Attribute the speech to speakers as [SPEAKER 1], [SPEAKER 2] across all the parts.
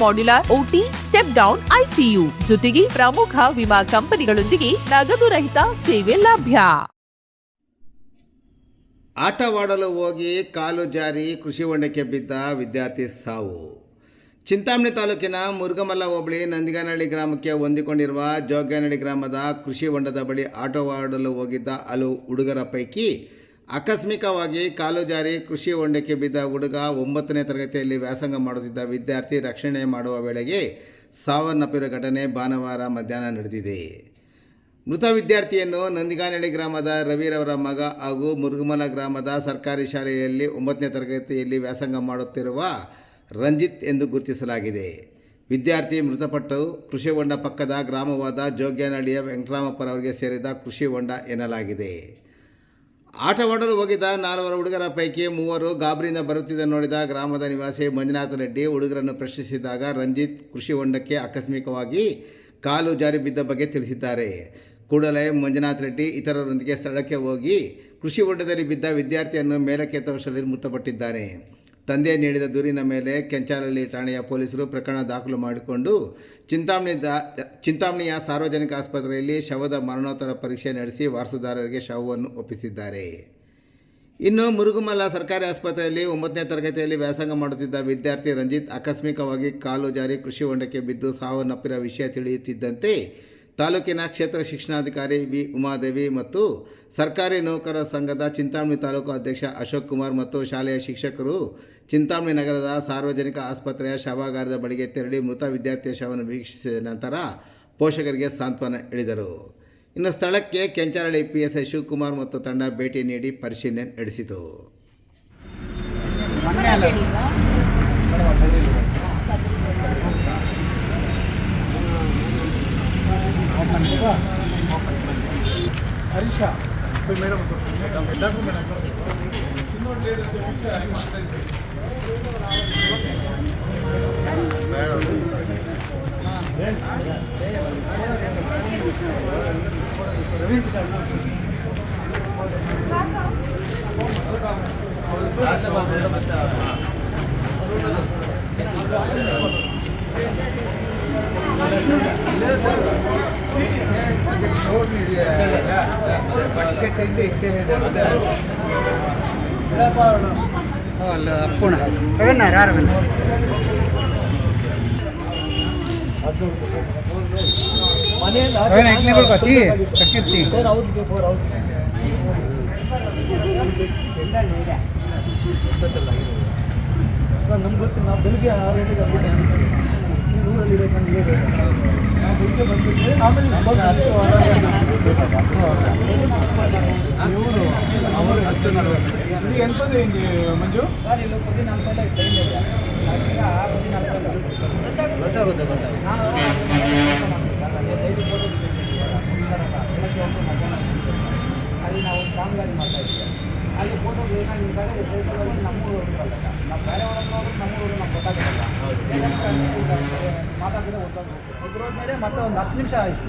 [SPEAKER 1] modular OT step down ICU ಜೊತೆಗೆ ಪ್ರಮುಖ ವಿಮಾ ಕಂಪನಿಗಳೊಂದಿಗೆ ನಗದು ರಹಿತ ಸೇವೆ ಲಭ್ಯ.
[SPEAKER 2] ಆಟವಾಡಲು ಹೋಗಿ ಕಾಲು ಜಾರಿ ಕೃಷಿ ಹೊಂಡಕ್ಕೆ ಬಿದ್ದ ವಿದ್ಯಾರ್ಥಿ ಸಾವು. ಚಿಂತಾಮಣಿ ತಾಲೂಕಿನ ಮುರುಗಮಲ್ಲ ಹೋಬಳಿ ನಂದಿಗಾನಹಳ್ಳಿ ಗ್ರಾಮಕ್ಕೆ ಹೊಂದಿಕೊಂಡಿರುವ ಜೋಗ್ಯಾನಹಳ್ಳಿ ಗ್ರಾಮದ ಕೃಷಿ ಹೊಂಡದ ಬಳಿ ಆಟವಾಡಲು ಹೋಗಿದ್ದ ಹಲವು ಹುಡುಗರ ಪೈಕಿ ಆಕಸ್ಮಿಕವಾಗಿ ಕಾಲು ಜಾರಿ ಕೃಷಿ ಹೊಂಡಕ್ಕೆ ಬಿದ್ದ ಹುಡುಗ ಒಂಬತ್ತನೇ ತರಗತಿಯಲ್ಲಿ ವ್ಯಾಸಂಗ ಮಾಡುತ್ತಿದ್ದ ವಿದ್ಯಾರ್ಥಿ ರಕ್ಷಣೆ ಮಾಡುವ ವೇಳೆಗೆ ಸಾವನ್ನಪ್ಪಿರುವ ಘಟನೆ ಭಾನುವಾರ ಮಧ್ಯಾಹ್ನ ನಡೆದಿದೆ. ಮೃತ ವಿದ್ಯಾರ್ಥಿಯನ್ನು ನಂದಿಗಾನಹಳ್ಳಿ ಗ್ರಾಮದ ರವಿರವರ ಮಗ ಹಾಗೂ ಮುರುಗಮಲ ಗ್ರಾಮದ ಸರ್ಕಾರಿ ಶಾಲೆಯಲ್ಲಿ ಒಂಬತ್ತನೇ ತರಗತಿಯಲ್ಲಿ ವ್ಯಾಸಂಗ ಮಾಡುತ್ತಿರುವ ರಂಜಿತ್ ಎಂದು ಗುರುತಿಸಲಾಗಿದೆ. ವಿದ್ಯಾರ್ಥಿ ಮೃತಪಟ್ಟು ಕೃಷಿ ಹೊಂಡ ಪಕ್ಕದ ಗ್ರಾಮವಾದ ಜೋಗ್ಯಾನಹಳ್ಳಿಯ ವೆಂಕಟರಾಮಪ್ಪರವರಿಗೆ ಸೇರಿದ ಕೃಷಿ ಹೊಂಡ ಎನ್ನಲಾಗಿದೆ. ಆಟವಾಡಲು ಹೋಗಿದ್ದ ನಾಲ್ವರು ಹುಡುಗರ ಪೈಕಿ ಮೂವರು ಗಾಬರಿಯಿಂದ ಬರುತ್ತಿದ್ದ ನೋಡಿದ ಗ್ರಾಮದ ನಿವಾಸಿ ಮಂಜುನಾಥ ರೆಡ್ಡಿ ಹುಡುಗರನ್ನು ಪ್ರಶ್ನಿಸಿದಾಗ ರಂಜಿತ್ ಕೃಷಿ ಹೊಂಡಕ್ಕೆ ಆಕಸ್ಮಿಕವಾಗಿ ಕಾಲು ಜಾರಿ ಬಿದ್ದ ಬಗ್ಗೆ ತಿಳಿಸಿದ್ದಾರೆ. ಕೂಡಲೇ ಮಂಜುನಾಥ್ ರೆಡ್ಡಿ ಇತರರೊಂದಿಗೆ ಸ್ಥಳಕ್ಕೆ ಹೋಗಿ ಕೃಷಿ ಹೊಂಡದಲ್ಲಿ ಬಿದ್ದ ವಿದ್ಯಾರ್ಥಿಯನ್ನು ಮೇಲಕ್ಕೆತ್ತವಷ್ಟರಲ್ಲಿ ಮೃತಪಟ್ಟಿದ್ದಾನೆ ತಂದೆ ನೀಡಿದ ದೂರಿನ ಮೇಲೆ ಕೆಂಚಾಲಹಳ್ಳಿ ಠಾಣೆಯ ಪೊಲೀಸರು ಪ್ರಕರಣ ದಾಖಲು ಮಾಡಿಕೊಂಡು ಚಿಂತಾಮಣಿ ದಾ- ಚಿಂತಾಮಣಿಯ ಸಾರ್ವಜನಿಕ ಆಸ್ಪತ್ರೆಯಲ್ಲಿ ಶವದ ಮರಣೋತ್ತರ ಪರೀಕ್ಷೆ ನಡೆಸಿ ವಾರಸುದಾರರಿಗೆ ಶವವನ್ನು ಒಪ್ಪಿಸಿದ್ದಾರೆ. ಇನ್ನು ಮುರುಗುಮಲ್ಲ ಸರ್ಕಾರಿ ಆಸ್ಪತ್ರೆಯಲ್ಲಿ ಒಂಬತ್ತನೇ ತರಗತಿಯಲ್ಲಿ ವ್ಯಾಸಂಗ ಮಾಡುತ್ತಿದ್ದ ವಿದ್ಯಾರ್ಥಿ ರಂಜಿತ್ ಆಕಸ್ಮಿಕವಾಗಿ ಕಾಲು ಜಾರಿ ಕೃಷಿ ಹೊಂಡಕ್ಕೆ ಬಿದ್ದು ಸಾವನ್ನಪ್ಪಿರುವ ವಿಷಯ ತಿಳಿಯುತ್ತಿದ್ದಂತೆ ತಾಲೂಕಿನ ಕ್ಷೇತ್ರ ಶಿಕ್ಷಣಾಧಿಕಾರಿ ವಿ. ಉಮಾದೇವಿ ಮತ್ತು ಸರ್ಕಾರಿ ನೌಕರರ ಸಂಘದ ಚಿಂತಾಮಣಿ ತಾಲೂಕು ಅಧ್ಯಕ್ಷ ಅಶೋಕ್ ಕುಮಾರ್ ಮತ್ತು ಶಾಲೆಯ ಶಿಕ್ಷಕರು ಚಿಂತಾಮಣಿ ನಗರದ ಸಾರ್ವಜನಿಕ ಆಸ್ಪತ್ರೆಯ ಶವಾಗಾರದ ಬಳಿಗೆ ತೆರಳಿ ಮೃತ ವಿದ್ಯಾರ್ಥಿಯ ಶವವನ್ನು ವೀಕ್ಷಿಸಿದ ನಂತರ ಪೋಷಕರಿಗೆ ಸಾಂತ್ವನ ಹೇಳಿದರು. ಇನ್ನು ಸ್ಥಳಕ್ಕೆ ಕೆಂಚಾರಳ್ಳಿ ಪಿ ಎಸ್ ಶಿವಕುಮಾರ್ ಮತ್ತು ತಂಡ ಭೇಟಿ ನೀಡಿ ಪರಿಶೀಲನೆ ನಡೆಸಿತು.
[SPEAKER 3] హరీషా మేడం లేదు
[SPEAKER 4] ಅಲ್ಲ ಅಪ್ಪುಣ ಅದನ್ನ ಯಾರು ಫೋರ್ ಇಡ್ಲಿ ಬರ್ಕೋತಿ ಕಟ್ಟಿರ್ತಿ
[SPEAKER 3] ನಮ್ಗೆ ಗೊತ್ತು ನಾವು ಬೆಳಿಗ್ಗೆ ಆರು ಗಂಟೆಗೆ ಆಗ್ಬಿಟ್ಟು ಆಮೇಲೆ ಅವರು ಹಿಂಗೆ ಮಂಜು
[SPEAKER 4] ಅಲ್ಲಿ ನಾವು ಮಾಡ್ತಾ ಇದ್ದೀವಿ ಅಲ್ಲಿ ಫೋಟೋ ಬೇಕಾಗಿದ್ದಾಗ ನಮ್ಮ ನಮ್ಮೂರು ಬರಲ್ಲ ನಾವು ಬೇರೆ ಒಳಗೆ ನೋಡಿದ್ರೆ ನಮ್ಮೂರು ನಮ್ಗೆ ಗೊತ್ತಾಗಲ್ಲ ಮಾತಾಡಿದ್ರೆ ಗೊತ್ತಾಗುತ್ತೆ ಹೋದ್ಮೇಲೆ ಮತ್ತೆ ಒಂದು ಹತ್ತು ನಿಮಿಷ ಆಯಿತು.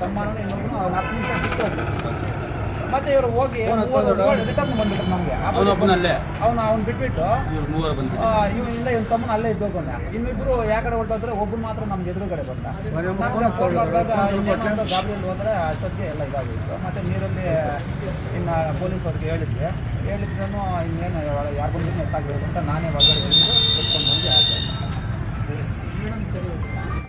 [SPEAKER 4] ತಮ್ಮನೂ ಇನ್ನೊಬ್ಬನು ಒಂದು ಹತ್ತು ನಿಮಿಷ ಬಿಟ್ಟು. ಮತ್ತೆ ಇವರು ಹೋಗಿ ರಿಟರ್ನ್ ಬಂದ್ಬಿಟ್ಟು ನಮಗೆ. ಅವನು ಅವ್ನು ಬಿಟ್ಬಿಟ್ಟು ಇವನಿಂದ ಇವನ್ ತಮ್ಮನ ಅಲ್ಲೇ ಇದ್ದೋಕೊಂಡ ಇನ್ನಿಬ್ರು ಯಾ ಕಡೆ ಹೊರಟೋದ್ರೆ ಒಬ್ಬರು ಮಾತ್ರ ನಮ್ಗೆ ಎದುರುಗಡೆ ಬಂದ. ಗಾಬರಿಯಲ್ಲಿ ಹೋದ್ರೆ ಅಷ್ಟೊತ್ತಿಗೆ ಎಲ್ಲ ಇದಾಗಿತ್ತು ಮತ್ತೆ ನೀರಲ್ಲಿ ಇನ್ನು ಪೊಲೀಸ್ ಅವ್ರಿಗೆ ಹೇಳಿದ್ವಿ. ಹೇಳಿದ್ರು ಇನ್ನೇನು ಯಾರು ಬಂದ್ರು ಎತ್ತಾಗಿರೋದು ಅಂತ ನಾನೇ ಒಳಗಡೆ ಬಂದು ಜೀವನ ಕರೆಯುವುದು